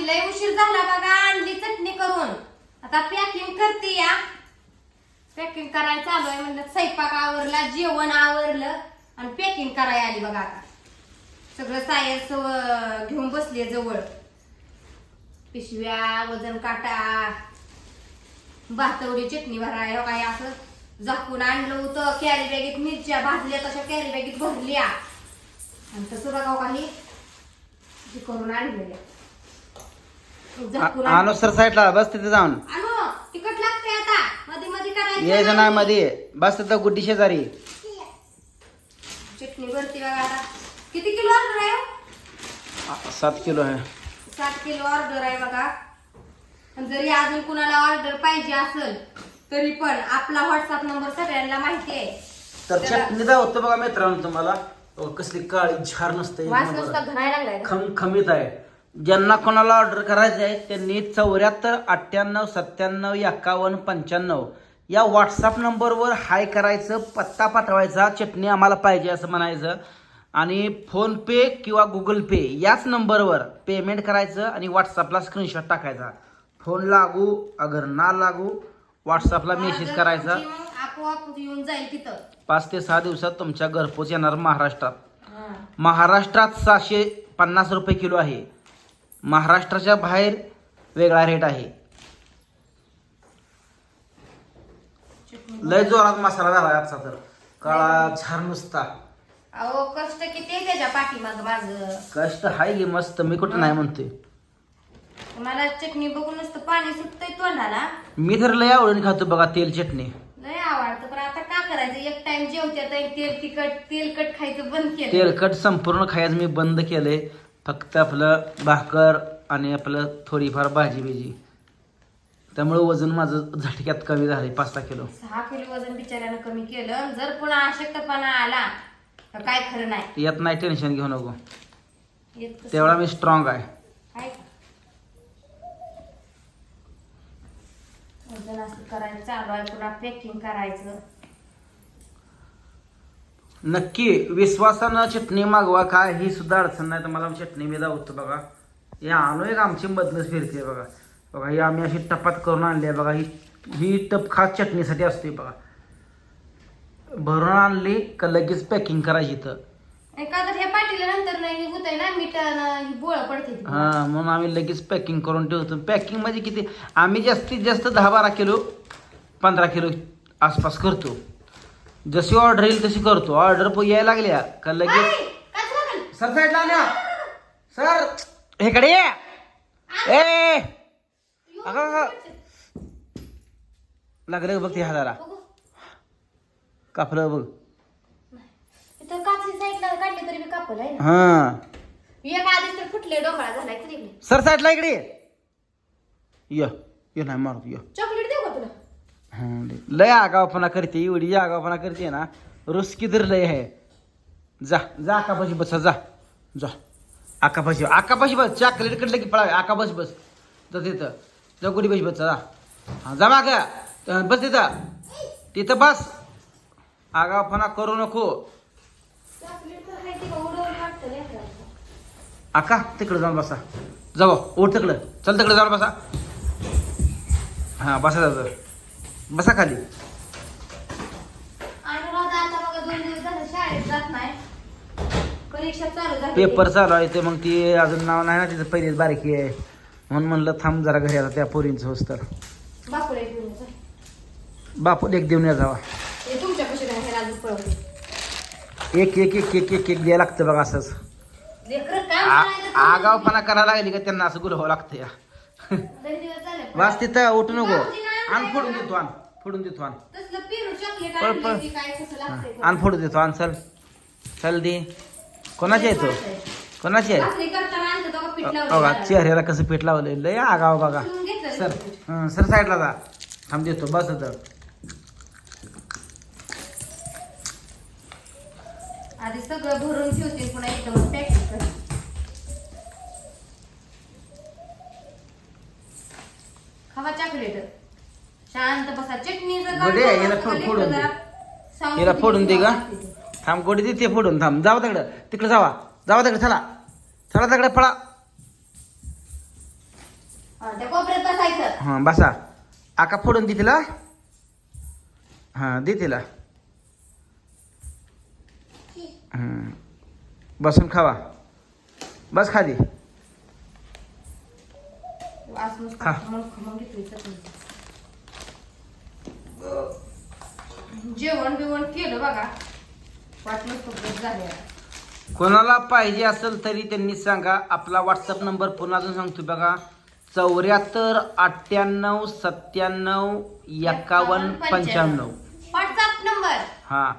आजी लय उशीर झाला बघा आणली चटणी करून. आता पॅकिंग करते या. पॅकिंग करायला चालू आहे म्हणलं स्वयंपाक आवरला जेवण आवरलं आणि पॅकिंग करायला आली बघा आता. सगळं सायन्स घेऊन बसले जवळ. पिशव्या वजन काटा भातवडी चटणी भराय हो काय असं झाकून आणलं होतं. कॅरी बॅगेत मिरच्या भाजल्या तशा कॅरी बॅगेत भरल्या. आणि तसं बघा हो काही करून आणलेल्या. झाकून आणू सर साईडला बस तिथे जाऊन. आणू तिखट लागते आता. मध्ये मध्ये करायचं नाही. मध्ये बस तिथं गुड्डी शेजारी. चटणी भरती बघा आता. किती किलो ऑर्डर आहे? हो? सात किलो आहे. सात किलो ऑर्डर आहे बघा. आणि जरी अजून कुणाला ऑर्डर पाहिजे असेल तरी पण आपला व्हॉट्सअप नंबर सगळ्यांना माहिती आहे. तर चटणी दावतो बघा मित्रांनो तुम्हाला. अहो, कसली काळी झार नसते वास नुसता लागलाय. खमखमीत आहे. ज्यांना कोणाला ऑर्डर करायचं आहे त्यांनी चौऱ्याहत्तर अठ्ठ्याण्णव सत्त्याण्णव एकावन्न पंच्याण्णव या व्हॉट्सअप नंबरवर हाय करायचं पत्ता पाठवायचा चटणी आम्हाला पाहिजे असं म्हणायचं. आणि फोनपे किंवा गुगल पे याच नंबरवर पेमेंट करायचं आणि व्हॉट्सअपला स्क्रीनशॉट टाकायचा. फोन लागू अगर ना लागू व्हॉट्सअपला मेसेज करायचा. तुमची मग आपोआप येऊन जाईल तिथं. पाच ते सहा दिवसात तुमच्या घरपोच येणार महाराष्ट्रात. महाराष्ट्रात सहाशे पन्नास रुपये किलो आहे. महाराष्ट्राच्या बाहेर वेगळा रेट आहे. लय जोरात मसाला झाला आजचा तर. काळा झार नुसता. अहो कष्ट किती आहे त्याच्या पाठीमाग माझं. कष्ट हाय गे मस्त. मी कुठं नाही म्हणतोय. मला चटणी बघून नुसतं पाणी सुटतंय तोंडाला. मी तर लय आवडून खातो बघा तेल चटणी. लय आवडतं पण आता का करायचं? एक टाइम जेवत्यात आणि तेल तिखट तेलकट खायचं बंद केलं. तेलकट संपूर्ण खायचं मी बंद केलंय. फक्त आपलं भाकर आणि आपलं थोडीफार भाजी बिजी. त्यामुळे वजन माझं झटक्यात कमी झालंय पाच सहा किलो. सहा किलो वजन बिचाऱ्यानं कमी केलं. जर पुन्हा अशक्तपणा आला तर काय खरं नाही. यात नाही टेन्शन घेऊ नको. येत कसं? तेवढा मी स्ट्रॉंग आहे? वजन असं करायचं चालू आहे पुन्हा पॅकिंग करायचं. नक्की विश्वासानं चटणी मागवा काय ही सुद्धा अडचण नाही. तर मला चटणी मी दावतो बघा. हे आणू एक आमची मधनच फिरते बघा. बघा ही आम्ही अशी टपात करून आणली आहे बघा. ही ही टप खास चटणीसाठी असते बघा. भरून आणली का लगेच पॅकिंग करायची का तर हे पाटीला नंतर नाही होत आहे ना मीठ बोळ पडते ती. म्हणून आम्ही लगेच पॅकिंग करून ठेवतो. पॅकिंगमध्ये किती? आम्ही जास्तीत जास्त दहा बारा किलो पंधरा किलो आसपास करतो. जशी ऑर्डर येईल तशी करतो. ऑर्डर यायला लागल्या. का लगेच? सर साईडला आणा सर इकडे ये. ए! अगं, अगं. लागलं बघ ते हाताला? बघू. कापलं बघ? इथं काचची साईडला काढली तरी मी कापल आहे ना. हा. एक आधीच तर फुटले डोंगळा झालाय तरी इकडे सर साईडला इकडे ये. ये ये नाही मारत ये. चॉकलेट देऊ का तुला. लय आगावपणा करते एवढी आगावपणा करते ना रुसकी तर लय आहे. जा जा आकापाशी बस जा जा. आकापाशी आकापाशी बस चॉकलेट कडलं की पळा आकापाशी बस. जा तिथं जा गुडी बस बस जा. हा जा माग बस तिथं. तिथं बस. आगावपणा करू नको. आका तिकडं जाऊन बसा. जाऊ ओढ तिकडं. चल तिकडं जाऊन बसा. हां बसा जाऊ बसा खाली. पेपर चालू आहे ते मग ती अजून नाव नाही ना तिचं पहिलीच बारकी आहे. म्हणून म्हणलं थांब जरा घरी आता त्या पोरींचं होस तर. बापू एक देऊन या जावा. एक एक एक एक एक एक द्यायला लागतं बघा असंच. आगावपणा करायला लागली का त्यांना असं गुरवावं लागतं या. वास तिथं उठू नको. आण फोडून देतो आण. फोडून देतो आण. तसलं पेरू चॉकलेट पळ, पळ. आणली ती काय कसं लागतंय आण फोडून देतो आण चल. चल दे. कोणाचे येतो कोणाचे आहे भाकरी करताना आणतं तेव्हा पीठ बघा लावलं चेहऱ्याला कसं पीठ लावलं लय आगाव बघा शिवून घेतलं सर रे. हं, सर साईडला जा. थांब देतो बस आता. आधी सगळं भरून ठेवते पुन्हा एकदम पॅकिंग खावा चॉकलेट शांत बसा चटणी जर याला फोडून दे. जरा हिला फोडून दे का. थांब गोडी दे ते फोडून थांब. जावा तिकडं तिकडे जावा. जावा तिकडे चला. चला तिकडे पळा. हा, त्या कोपऱ्यात बसायचं. हां बसा. आका फोडून दे तिला. हां दे तिला. हं. बसून खावा. बस खाली. वास खमंग चटणी. जेवण बिवण केलं बघा. वाटलं खूप झाले. कोणाला पाहिजे असेल तरी त्यांनी सांगा. आपला व्हॉट्सअप नंबर पुन्हा अजून सांगतो बघा. चौऱ्याहत्तर अठ्ठ्याण्णव सत्त्याण्णव एकावन्न पंच्याण्णव. व्हॉट्सअप नंबर हां.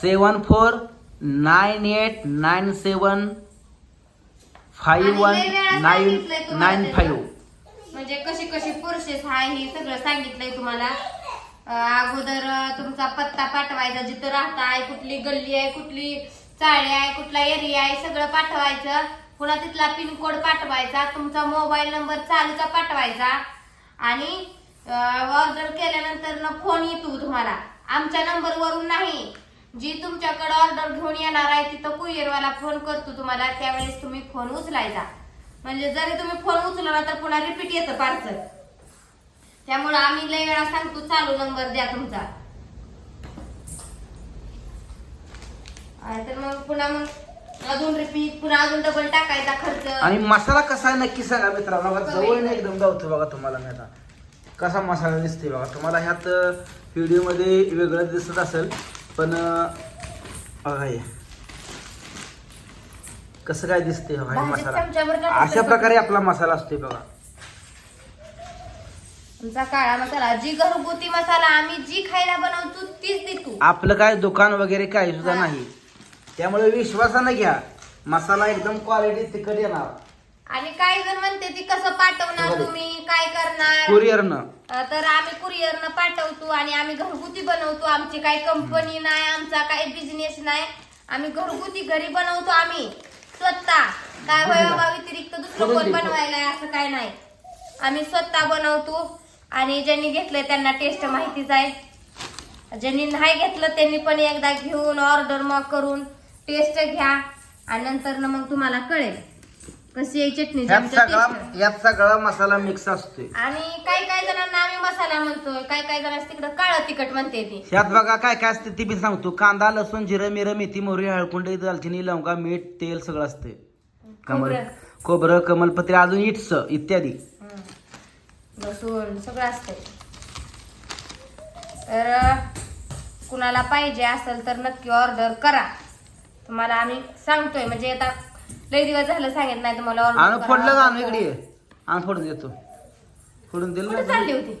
Seven four nine eight nine seven five one nine nine. Five. म्हणजे कशी कशी प्रोसेस आहे हे सगळं सांगितलंय तुम्हाला. अगोदर तुमचा पत्ता पाठवायचा जिथं राहताय कुठली गल्ली आहे कुठली चाळी आहे कुठला एरिया आहे सगळं पाठवायचं. पुन्हा तिथला पिन कोड पाठवायचा तुमचा मोबाईल नंबर चालूचा पाठवायचा. आणि ऑर्डर केल्यानंतर ना फोन येतो तुम्हाला. आमच्या नंबरवरून नाही. जी तुमच्याकडे ऑर्डर घेऊन येणार आहे तिथं कुरिअरवाला फोन करतो तुम्हाला त्यावेळेस तुम्ही फोन उचलायचा. म्हणजे जरी तुम्ही फोन उचलला तर पुन्हा रिपीट येतं पार्सल त्यामुळे आम्ही लय वेळा सांगतो चालू नंबर द्या तुमचा. आणि तर मग पुन्हा मग अजून रिपीट पुन्हा अजून डबल टाकायचा खर्च. आणि मसाला कसा आहे नक्की सांगा मित्रांनो. बघा जवळ एकदम जाऊतो बघा तुम्हाला मी आता. कसा मसाला दिसते बघा. तुम्हाला ह्यात व्हिडिओमध्ये वेगळं दिसत असेल पण बघा हे. कसं काय दिसते बघा हे मसाला? अशा प्रकारे आपला मसाला असतोय बघा. तुमचा काळा मसाला जी घरगुती मसाला आम्ही जी खायला बनवतो तीच देतो आपलं काय दुकान वगैरे काय सुद्धा. नाही. त्यामुळे विश्वासानं घ्या मसाला एकदम क्वालिटी तिखट येणार. आणि काही जण म्हणते ती कसं पाठवणार बरोबर. तुम्ही काय करणार? कुरिअरनं. अ, तर आम्ही कुरिअरनं पाठवतो आणि आम्ही घरगुती बनवतो. आमची काही कंपनी नाही आमचा काही बिझनेस नाही. आम्ही घरगुती घरी बनवतो आम्ही. स्वतः. काय होय बाबा व्यतिरिक्त दुसरं कोण बनवायला असं काय नाही. आम्ही स्वतः बनवतो. आणि ज्यांनी घेतलंय त्यांना टेस्ट माहितीच आहे. ज्यांनी नाही घेतलं त्यांनी पण एकदा घेऊन ऑर्डर मग करून टेस्ट घ्या. आणि नंतर ना मग तुम्हाला कळेल कशी आहे चटणी आमच्या सगळा. यात सगळा मसाला मिक्स असतोय. आणि काही काही जणांना आम्ही मसाला म्हणतोय काही काही जणांना तिकडं काळं तिखट म्हणते ती. ह्यात बघा काय काय असते ते बी सांगतो. कांदा लसूण जिरं मिरं मेथी मोहरी हळकुंडी दालचिनी लवंगा मीठ तेल सगळं असते कमल. खोबरं कमलपत्री अजून इट्स इत्यादी. लसूण सगळं असतंय. तर कुणाला पाहिजे असेल तर नक्की ऑर्डर करा. तुम्हाला आम्ही सांगतोय. म्हणजे आता लई दिवस झालं सांगितलं नाही तुम्हाला आणू ऑर्डर फोडलं का आणू इकडे. आण फोडून देतो. फोडून दिलं कुठे चालली होती?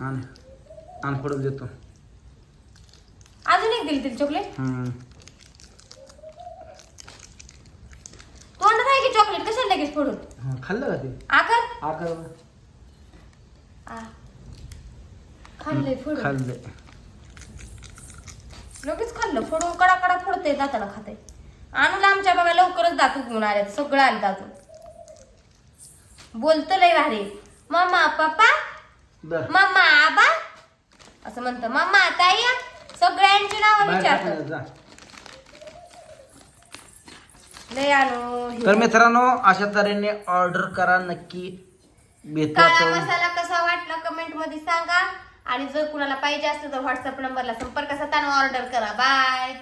आण. आण फोडून देतो. अजून एक दिली तिला चॉकलेट हम्म. तोंडात आहे की चॉकलेट कशाला लगेच फोडून? हं, खाल्लं का ते? आकर? आकार. आ. खाल्लंय फोडून. खाल्लं लगेच खाल्लं फोडून कडा कडा फोडते दाताला खाते आणूला आमच्या बघा लवकरच दात उगवून आले सगळं आलं दातून बोलतो लय भारी. Mamma papa. मम्मा आबा? असं म्हणतं मम्मा ताई? सगळ्यांची नावं विचारतो. लय आणू. तर मित्रांनो अशा तऱ्हेने ऑर्डर करा नक्की काळा मसाला कसा वाटला कमेंटमध्ये सांगा. आणि जर कुणाला पाहिजे असतं तर व्हॉट्सअप नंबरला संपर्क साधताना ऑर्डर करा. बाय